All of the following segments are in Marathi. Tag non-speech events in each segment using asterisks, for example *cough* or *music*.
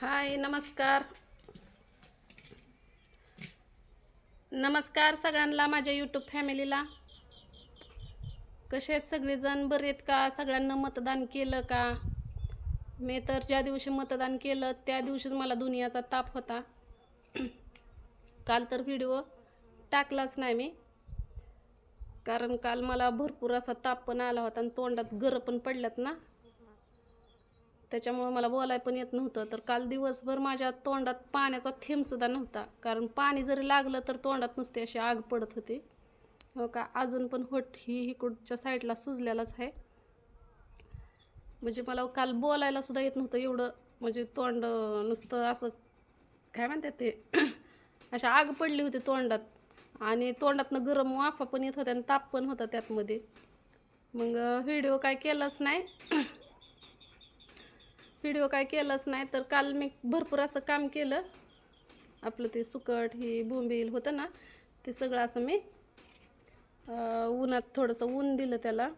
हाय नमस्कार. नमस्कार सगळ्यांना माझ्या यूट्यूब फॅमिलीला कसे आहेत सगळेजण? बरे आहेत का? सगळ्यांना मतदान केलं का? मी तर ज्या दिवशी मतदान केलं त्या दिवशीच मला दुनियाचा ताप होता. काल तर व्हिडिओ टाकलाच नाही मी. कारण काल मला भरपूर असा ताप पण आला होता आणि तोंडात गरं पण पडल्यात ना. त्याच्यामुळं मला बोलाय पण येत नव्हतं. तर काल दिवसभर माझ्या तोंडात पाण्याचा थेंबसुद्धा नव्हता. कारण पाणी जरी लागलं तर तोंडात नुसते अशी आग पडत होती. हो का? अजून पण होट ही इकडच्या साईडला सुजलेलाच आहे. म्हणजे मला काल बोलायला सुद्धा येत नव्हतं एवढं. म्हणजे तोंड नुसतं असं काय म्हणतात ते? *clears throat* अशा आग पडली होती तोंडात. आणि तोंडातनं गरम वाफा पण येत होत्या आणि ताप पण होता त्यातमध्ये. मग व्हिडिओ काय केलाच नाही. *clears throat* व्हिडिओ काय केलाच नाही तर काल मी भरपूर असं काम केलं. आपलं ते सुकट ही बोंबील होतं ना ते सगळं असं मी उन्हात थोडंसं ऊन दिलं त्याला.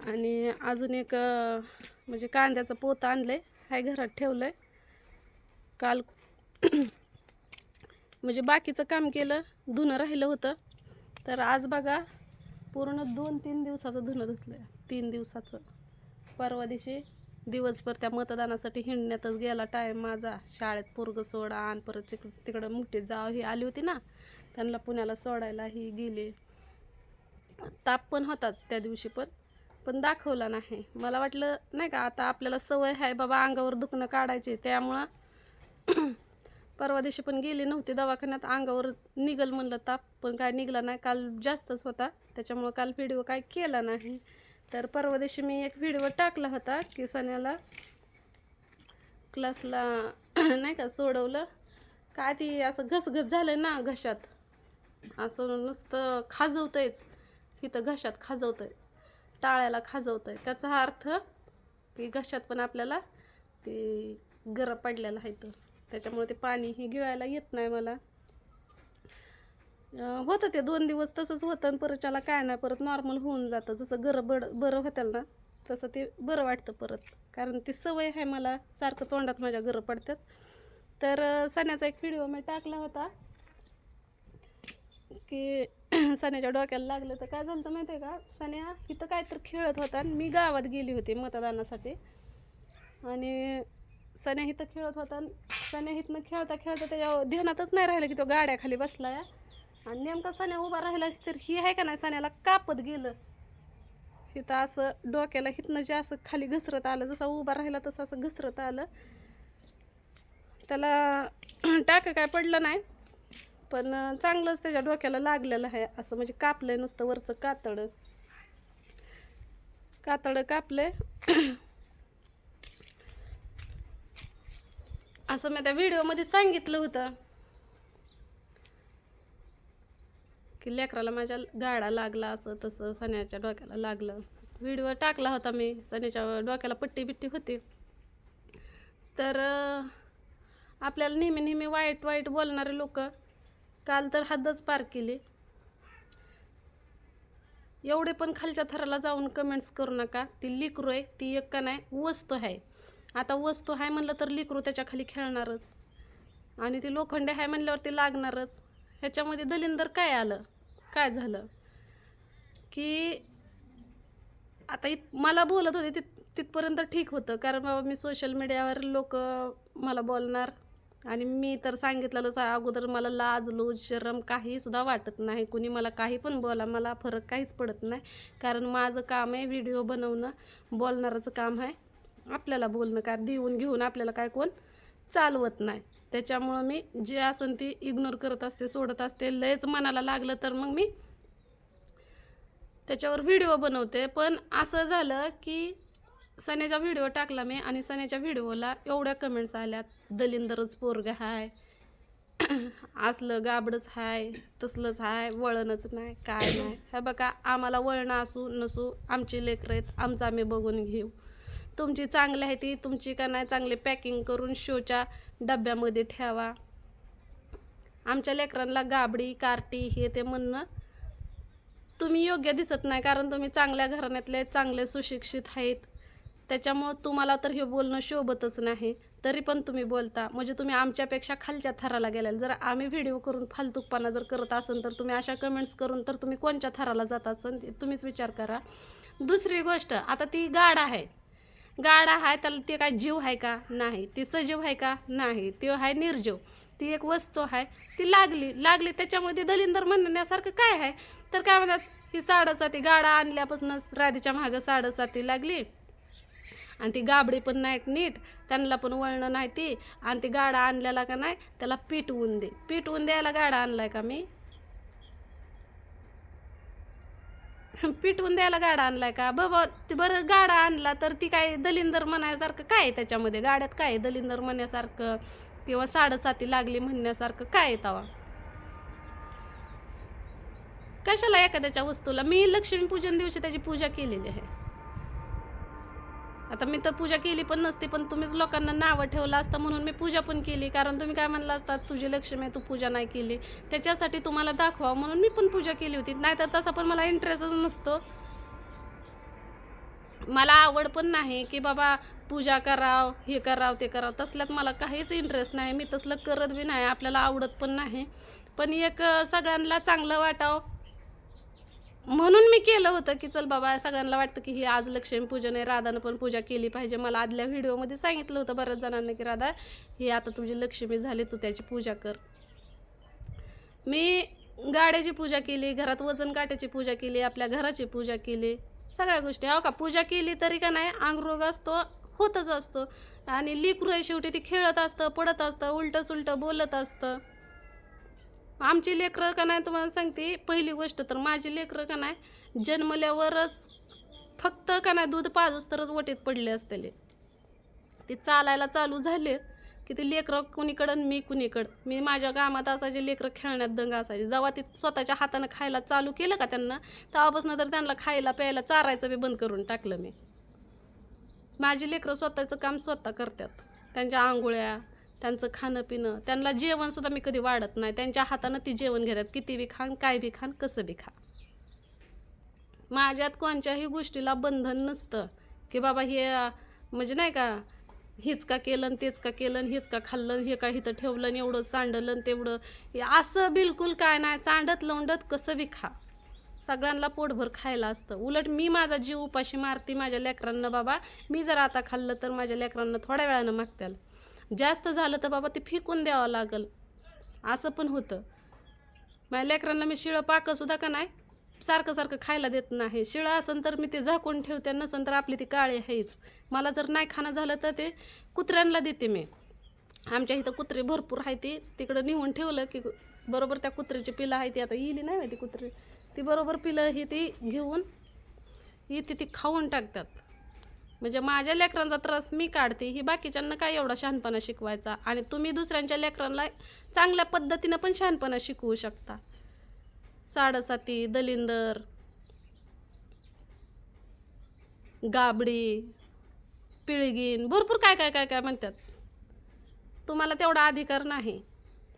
आणि अजून एक म्हणजे कांद्याचं पोत आणलं आहे हाय घरात ठेवलं आहे काल *clears throat* म्हणजे बाकीचं काम केलं धुणं राहिलं होतं. तर आज बघा पूर्ण दोन तीन दिवसाचं धुणं धुतलं आहे तीन दिवसाचं. परवा दिवशी दिवसभर त्या मतदानासाठी हिंडण्यातच गेला टाईम माझा. शाळेत पोरग सोडा आणि परत तिक तिकडं मोठी जाव ही आली होती ना त्यांना पुण्याला सोडायला ही गेली. ताप पण होताच त्या दिवशी पण पण दाखवला नाही. मला वाटलं नाही का आता आपल्याला सवय आहे बाबा अंगावर दुखणं काढायची त्यामुळं *clears throat* परवा दिवशी पण गेली नव्हती दवाखान्यात अंगावर निघल म्हणलं ताप पण काय निघला नाही. काल जास्तच होता त्याच्यामुळं काल व्हिडिओ काय केला नाही. तर परवा दिवशी मी एक व्हिडिओ टाकला होता की सण्याला क्लासला *clears throat* नाही का सोडवलं. काय ती असं घसघस झालं ना घशात. असं नुसतं खाजवतंयच. इथं घशात खाजवतंय. टाळ्याला खाजवतंय. त्याचा हा अर्थ की घशात पण आपल्याला ते गरम पडलेलं आहे तर त्याच्यामुळे ते पाणी हे गिळायला येत नाही मला. होतं ते दोन दिवस तसंच होतं आणि परत त्याला काय नाही परत नॉर्मल होऊन जातं. जसं गरं बड बरं होतं ना तसं ते बरं वाटतं परत. कारण ती सवय आहे मला सारखं तोंडात माझ्या गरं पडतात. तर सण्याचा एक व्हिडिओ मी टाकला होता की *clears throat* सण्याच्या डोक्याला लागलं तर काय झालं तर माहिती आहे का? सण्या इथं काय तर खेळत होता आणि मी गावात गेली होती मतदानासाठी. आणि सण्या इथं खेळत होता आणि सण्या इथनं खेळता खेळता त्याच्या ध्यानातच नाही राहिलं की तो गाड्याखाली बसलाय. आणि नेमका सण्या उभा राहिला तर ही आहे का नाही? सण्याला कापत गेलं. इथं असं डोक्याला हिथनं जे असं खाली घसरत आलं जसं उभा राहिला तसं असं घसरत आलं. त्याला टाकं काय पडलं नाही पण चांगलंच त्याच्या डोक्याला लागलेलं आहे. असं म्हणजे कापलंय नुसतं वरचं कातडं. कातडं कापलं असं मी त्या व्हिडिओमध्ये सांगितलं होतं. की लेकराला माझ्या गाडा लागला असं तसं सण्याच्या डोक्याला लागलं. व्हिडिओ टाकला होता मी सण्याच्या डोक्याला पट्टी बिट्टी होती. तर आपल्याला नेहमी नेहमी वाईट वाईट बोलणारे लोक काल तर हद्दच पार केली. एवढे पण खालच्या थराला जाऊन कमेंट्स करू नका. ती लिकरू आहे ती एक का नाही वस्तू आहे. आता वस्तू आहे म्हणलं तर लिकरू त्याच्याखाली खेळणारच. आणि ती लोखंडे आहे म्हणल्यावर ते लागणारच. ह्याच्यामध्ये दलिंदर काय आलं? काय झालं? की आता इत मला बोलत होते तित तिथपर्यंत ठीक होतं. कारण बाबा मी सोशल मीडियावर लोक मला बोलणार. आणि मी तर सांगितलेलंच अगोदर मला लाज लूज शरम काहीसुद्धा वाटत नाही. कुणी मला काही पण बोला मला फरक काहीच पडत नाही. कारण माझं काम आहे व्हिडिओ बनवणं बोलणाराचं काम आहे. आपल्याला बोलणं काय देऊन घेऊन आपल्याला काय कोण चालवत नाही. त्याच्यामुळं मी जे असेल ती इग्नोर करत असते सोडत असते. लयच मनाला लागलं तर मग मी त्याच्यावर व्हिडिओ बनवते. पण असं झालं की सण्याचा व्हिडिओ टाकला मी आणि सण्याच्या व्हिडिओला एवढ्या कमेंट्स आल्यात. दलिंदरच पोरग हाय *clears throat* असलं गाबडच हाय तसलंच हाय वळणच नाही काय नाही. हे बघा आम्हाला वळणं असू नसू आमची लेकरं आहेत आमचं आम्ही बघून घेऊ. तुमची चांगली आहे ती तुमची का नाही चांगली पॅकिंग करून शोच्या डब्यामध्ये ठेवा. आमच्या लेकरांना गाबडी कार्टी हे ते म्हणणं तुम्ही योग्य दिसत नाही कारण तुम्ही चांगल्या घराण्यातले चांगले सुशिक्षित आहेत. त्याच्यामुळं तुम्हाला तर हे बोलणं शोभतच नाही. तरी पण तुम्ही बोलता. म्हणजे तुम्ही आमच्यापेक्षा खालच्या थराला गेलाल जर आम्ही व्हिडिओ करून फालतूकपणा जर करत असेल तर तुम्ही अशा कमेंट्स करून तर तुम्ही कोणत्या थराला जात असाल तुम्हीच विचार करा. दुसरी गोष्ट आता ती गाड आहे. गाडा आहे त्याला ते काय जीव आहे का? नाही. ती सजीव आहे का? नाही. ती आहे निर्जीव. ती एक वस्तू आहे ती लागली. लागली त्याच्यामध्ये दलिंदर म्हणण्यासारखं काय आहे तर काय म्हणतात ही साडेसाती गाडा आणल्यापासून राधीच्या मागं साडेसाती लागली. आणि ती गाबडी पण नाही नीट. त्यांना पण वळणं नाही ती. आणि ती गाडा आणलेला का नाही त्याला पीठ ऊन दे. पिटवून द्यायला गाडा आणलाय का मी? *laughs* पिटवून द्यायला गाडा आणलाय का? बाबा ते बरं गाडा आणला तर ती काय दलिंदर म्हणायसारखं काय आहे त्याच्यामध्ये? गाड्यात काय आहे? दलिंदर म्हणण्यासारखं किंवा साडेसाती लागली म्हणण्यासारखं काय आहे तवा? कशाला एखाद्याच्या वस्तूला? मी लक्ष्मीपूजन दिवशी त्याची पूजा केलेली आहे. आता मी तर पूजा केली पण नसती पण तुम्हीच लोकांना नावं ठेवलं असतं म्हणून मी पूजा पण केली. कारण तुम्ही काय म्हणलं असतात तुझी लक्ष्मी आहे तू पूजा नाही केली. त्याच्यासाठी तुम्हाला दाखवा म्हणून मी पण पूजा केली होती. नाहीतर तसा पण मला इंटरेस्टच नसतो. मला आवड पण नाही की बाबा पूजा कराव हे कराव ते कराव. तसल्यात मला काहीच इंटरेस्ट नाही. मी तसलं करत बी नाही. आपल्याला आवडत पण नाही. पण एक सगळ्यांना चांगलं वाटावं. केलं होतं की चल बाबा सगळ्यांना वाटतं की ही आज लक्ष्मी पूजन आहे राधानं पण पूजा केली पाहिजे. मला आदल्या व्हिडिओमध्ये सांगितलं होतं बऱ्याच जणांना की राधा ही आता तुझी लक्ष्मी झाली तू त्याची पूजा कर. मी गाड्याची पूजा केली घरात वजन काट्याची पूजा केली आपल्या घराची पूजा केली सगळ्या गोष्टी. हो का? पूजा केली तरी का नाही अंगरोग असतो होतच असतो. आणि लिकरू आहे शेवटी ती खेळत असतं पडत असतं उलटं सुलटं बोलत असतं. आमची लेकरं का नाही तुम्हाला सांगते पहिली गोष्ट तर माझी लेकरं का नाही जन्मल्यावरच फक्त का नाही दूध पाजूस तरच वटीत पडले असतेले. ते चालायला चालू झाले की ते लेकरं कुणीकडं आणि मी कुणीकडं. मी माझ्या कामात असायचे लेकरं खेळण्यात दंग असायचे. जेव्हा ते स्वतःच्या हातानं खायला चालू केलं का त्यांना तेव्हापासून तर त्यांना खायला प्यायला चारायचं बी बंद करून टाकलं मी. माझी लेकरं स्वतःचं काम स्वतः करतात. त्यांच्या आंघोळ्या त्यांचं खाणं पिणं. त्यांना जेवणसुद्धा मी कधी वाढत नाही. त्यांच्या हातानं ती जेवण घेतात. किती बी खान काय बी खान कसं बी खा. माझ्यात कोणत्याही गोष्टीला बंधन नसतं. की बाबा हे म्हणजे नाही का हेच का केलं आणि तेच का केलं आणि हेच का खाल्लं हे का इथं ठेवलं आणि एवढं सांडलं आणि तेवढं. असं बिलकुल काय नाही. सांडत लवंडत कसं बी खा. सगळ्यांना पोटभर खायला असतं. उलट मी माझा जीव उपाशी मारते माझ्या लेकरांना बाबा. मी जर आता खाल्लं तर माझ्या लेकरांना थोड्या वेळानं मागत्याल. जास्त झालं तर बाबा ते फेकून द्यावं लागल. असं पण होतं. माझ्या लेकरांना मी शिळं पाकंसुद्धा का नाही सारखं सारखं खायला देत नाही. शिळं असन तर मी ते झाकून ठेवते नसन तर आपली ती काळी आहेच. मला जर नाही खाणं झालं तर ते कुत्र्यांना देते मी. आमच्या इथं कुत्रे भरपूर आहे ती. तिकडं नेऊन ठेवलं की बरोबर त्या कुत्र्याची पिलं आहे ती. आता येली नाही ती कुत्री. ती बरोबर पिलं ही ती घेऊन येते ती खाऊन टाकतात. म्हणजे माझ्या लेकरांचा त्रास मी काढते ही बाकीच्यांना काय एवढा शहाणपणा शिकवायचा? आणि तुम्ही दुसऱ्यांच्या लेकरांना चांगल्या पद्धतीनं पण शहाणपणा शिकवू शकता. साडेसाती दलिंदर गाबडी पिळगीन भरपूर काय काय काय काय म्हणतात. तुम्हाला तेवढा अधिकार नाही.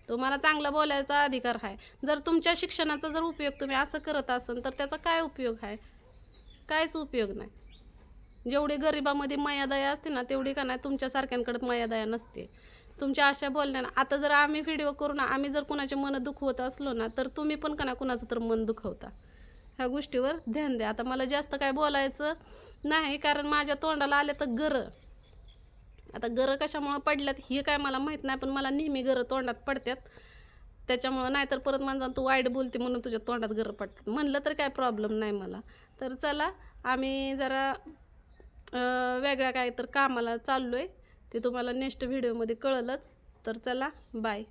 तुम्हाला चांगलं बोलायचा अधिकार आहे. जर तुमच्या शिक्षणाचा जर उपयोग तुम्ही असं करत असाल तर त्याचा काय उपयोग आहे? काहीच उपयोग नाही. जेवढी गरिबामध्ये मयादया असते ना तेवढी का नाही तुमच्यासारख्यांकडे मयादया नसते. तुमच्या अशा बोलण्यानं आता जर आम्ही व्हिडिओ करून आम्ही जर कुणाचे मन दुखवत असलो ना तर तुम्ही पण का ना कुणाचं तर मन दुखवता. ह्या गोष्टीवर ध्यान द्या. आता मला जास्त काय बोलायचं नाही कारण माझ्या तोंडाला आले तर गरं. आता गरं कशामुळं पडल्यात हे काय मला माहीत नाही पण मला नेहमी गरं तोंडात पडतात त्याच्यामुळं नाही तर परत माझा तू वाईट बोलते म्हणून तुझ्या तोंडात गरं पडतात. म्हणलं तर काय प्रॉब्लेम नाही मला. तर चला आम्ही जरा वेगळ्या काय तर कामाला चाललो आहे ते तुम्हाला नेक्स्ट व्हिडिओमध्ये कळलंच. तर चला बाय